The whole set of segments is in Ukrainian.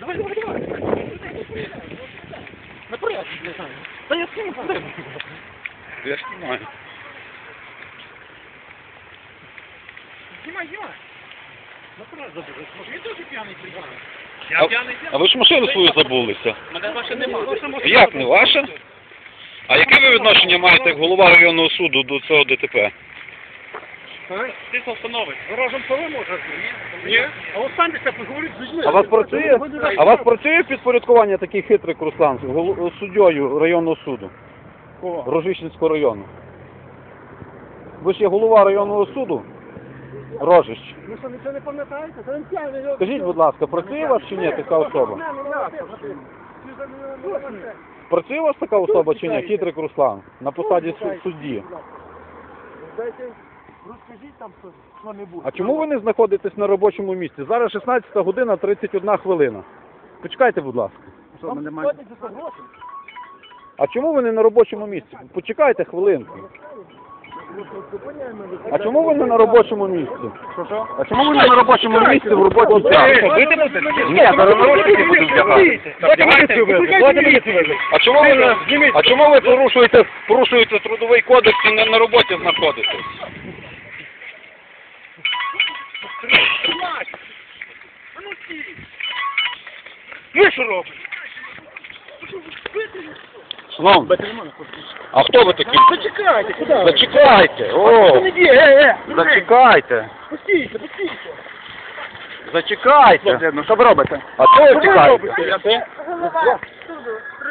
Давай, давай, давай. Наперед, блядь. Та я скину вперед. Я ж знімаю. Знімай, знімай. Наперед забежиш. Він теж п'яний приїхав? Я п'яний а ви ж машину свою забулися? Мене ваша немає. Як не ваша? А яке ви відношення маєте як голова районного суду до цього ДТП? Тихо встановить. Ворожим коли може? Ні. А останьтеся, поговоріть з людьми. А вас працює? А вас працює підпорядкування такий хитрий Руслан гол- суддєю районного суду Кого? Рожищенського району? Ви ж є голова районного суду? Рожищ. Ви що, нічого не пам'ятаєте? Скажіть, будь ласка, працює вас чи ні така особа? Працює у вас така особа чи ні? Хитрик Руслан на посаді судді. Дайте, розкажіть там що-небудь. А чому ви не знаходитесь на робочому місці? Зараз 16 година 31 хвилина. Почекайте, будь ласка. За гроші? А чому ви не на робочому місці? Почекайте хвилинку. А чому ви не на робочому місці? Що, що? А чому ви не на робочому місці в час? Ні, на наручники буду вдягати. А чому ви не, а чому ви порушуєте, порушуєте трудовий кодекс і не на роботі знаходитесь? Ви що робите? Шановні, а хто ви такі? Зачекайте, куди ви? Зачекайте, о, е, е, зачекайте, Пустіться, пустіться. зачекайте. Ну, що ви робите? А чого ви втікаєте?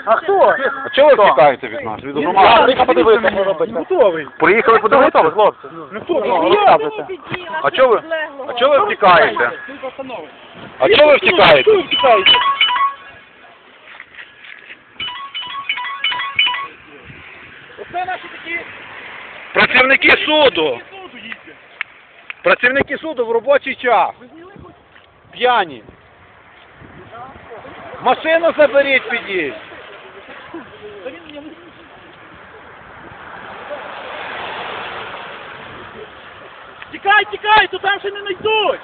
А хто? А чого ви втікаєте від нас? Від громади? Подивитися, що. Готовий. Приїхали подивитися, хлопці? Ну хто? розказуйте. А чого ви, а чого ви втікаєте? А чого ви втікаєте? Ви втікаєте? Оце наші такі Працівники суду! суду їздять. Працівники суду в робочий час. П'яні. Машину заберіть, підіть. Тікай, тікай, то там ще не знайдуть.